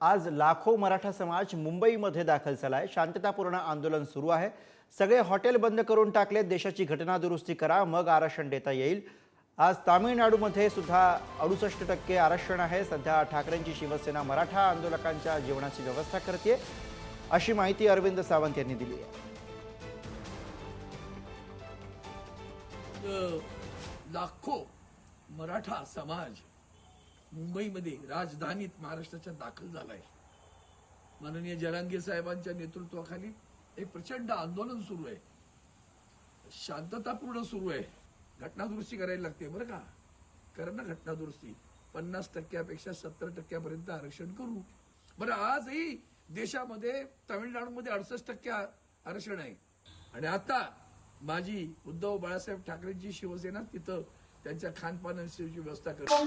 आज लाखो मराठा समाज मुंबईमध्ये दाखल झाला आहे शांततापूर्ण आंदोलन सुरू आहे. सगळे हॉटेल बंद करून टाकले देशाची घटना दुरुस्ती करा मग आरक्षण देता येईल. आज तामिळनाडूमध्ये सुद्धा अडुसष्ट टक्के आरक्षण आहे. सध्या ठाकरेंची शिवसेना मराठा आंदोलकांच्या जेवणाची व्यवस्था करते अशी माहिती अरविंद सावंत यांनी दिली आहे. लाखो मराठा समाज मुंबईमध्ये राजधानीत महाराष्ट्राच्या दाखल झालाय. माननीय जरांगे साहेबांच्या नेतृत्वाखाली एक प्रचंड आंदोलन सुरू आहे. शांततापूर्ण सुरू आहे. घटनादुरुस्ती करायला लागते बरं का? करा ना घटनादुरुस्ती. पन्नास टक्क्यापेक्षा सत्तर टक्क्यापर्यंत आरक्षण करू. बरं आजही देशामध्ये तामिळनाडूमध्ये अडसष्ट टक्के आरक्षण आहे. आणि आता माझी उद्धव बाळासाहेब ठाकरेंची शिवसेना तिथं त्यांच्या खानपानाची व्यवस्था करते